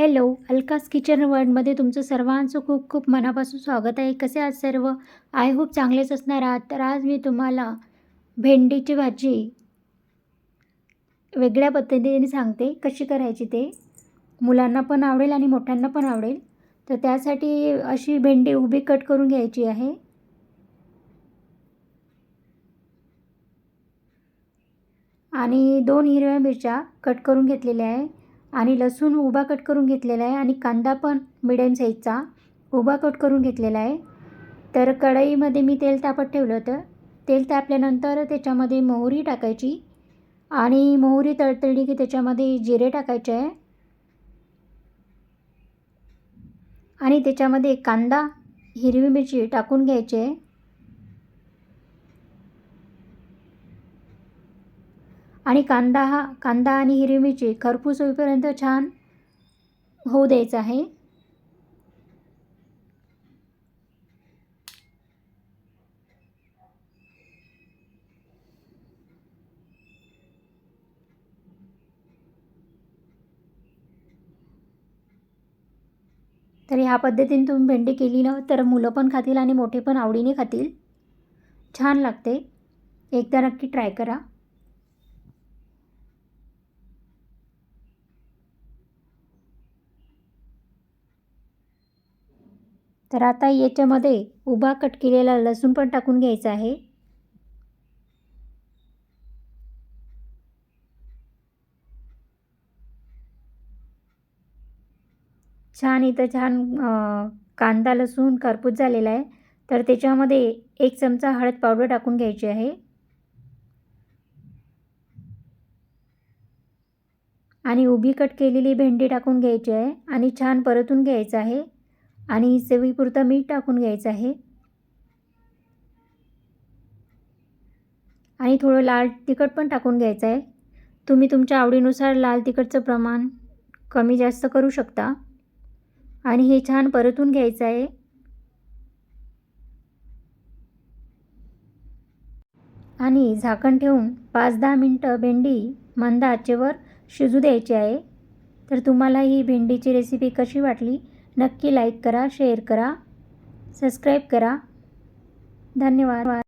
Hello अलकास kitchen वर्ल्डमध्ये तुमचं सर्वांचं खूप खूप मनापासून स्वागत आहे. कसे आहात सर्व? आय होप चांगलेच असणार आहात. तर आज मी तुम्हाला भेंडीची भाजी वेगळ्या पद्धतीने सांगते. कशी करायची ते? मुलांना पण आवडेल आणि मोठ्यांना पण आवडेल. तर त्यासाठी अशी भेंडी उभी कट करून घ्यायची आहे. आणि दोन हिरव्या मिरच्या कट करून घेतलेल्या आहे. आणि लसूण उभा कट करून घेतलेला आहे आणि कांदा पण मिडियम साईजचा उभा कट करून घेतलेला आहे. तर कढईमध्ये मी तेल तापत ठेवलं होतं. तेल तापल्यानंतर त्याच्यामध्ये मोहरी टाकायची आणि मोहरी तळतळली की त्याच्यामध्ये जिरे टाकायचे आहे. आणि त्याच्यामध्ये कांदा हिरवी मिरची टाकून घ्यायची आहे. आणि कांदा हा कांदा आणि हिरवी मिरची खरपूस होईपर्यंत छान होऊ द्यायचं आहे. तर ह्या पद्धतीने तुम्ही भेंडी केली ना तर मुलं पण खातील आणि मोठे पण आवडीने खातील. छान लागते. एकदा नक्की ट्राय करा. तर आता याच्यामध्ये उभा कट केलेला लसूण पण टाकून घ्यायचा आहे. छान इथं छान कांदा लसूण करपूस झालेला आहे. तर त्याच्यामध्ये एक चमचा हळद पावडर टाकून घ्यायची आहे. आणि उभी कट केलेली भेंडी टाकून घ्यायची आहे आणि छान परतून घ्यायचं आहे. आणि चवीपुरतं मीठ टाकून घ्यायचं आहे. आणि थोडं लाल तिखट पण टाकून घ्यायचं आहे. तुम्ही तुमच्या आवडीनुसार लाल तिखटचं प्रमाण कमी जास्त करू शकता. आणि हे छान परतून घ्यायचं आहे. आणि झाकण ठेवून पाच दहा मिनटं भेंडी मंद आचेवर शिजू द्यायची आहे. तर तुम्हाला ही भेंडीची रेसिपी कशी वाटली? नक्की लाईक करा शेअर करा सबस्क्राईब करा. धन्यवाद.